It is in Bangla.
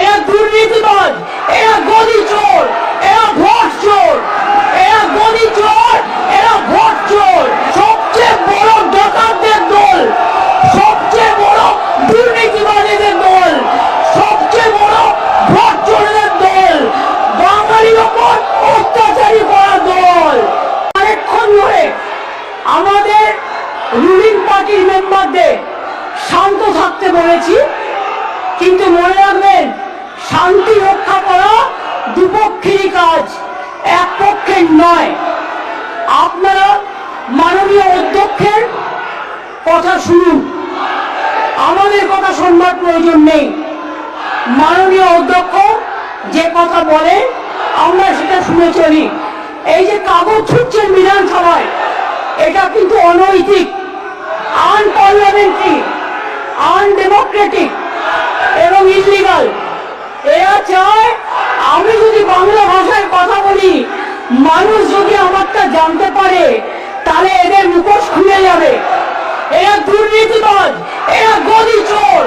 এরা দুর্নীতিবাজ, এরা গদি চোর, এরা ভোট চোর, এরা গদি চোর, এরা ভোট চোর। সবচেয়ে বড় ডাকাতদের দল, সবচেয়ে বড় দুর্নীতিবাজীদের দল, সবচেয়ে বড় ভোট চোরদের দল। বাঙালির ওপর অত্যাচারী করা দল। অনেকক্ষণ ধরে আমাদের রুলিং পার্টির মেম্বারদের শান্ত থাকতে বলেছি, কিন্তু মনে শান্তি রক্ষা করা, দুপক্ষেরই কাজ এক পক্ষের নয়। আপনারা মাননীয় অধ্যক্ষের কথা শুনুন। আমাদের কথা শুনবার প্রয়োজন নেই। মাননীয় অধ্যক্ষ যে কথা বলে, আমরা সেটা শুনে চলি। এই যে কাগজ ছুটছেন বিধানসভায়, এটা কিন্তু অনৈতিক। আনপার্লামেন্টারি তারা আমি যদি বাংলা ভাষায় কথা বলি, মানুষ যদি আমারটা জানতে পারে, তাহলে এদের মুখোশ খুলে যাবে। এরা দুর্নীতিবাজ, এরা গদি চোর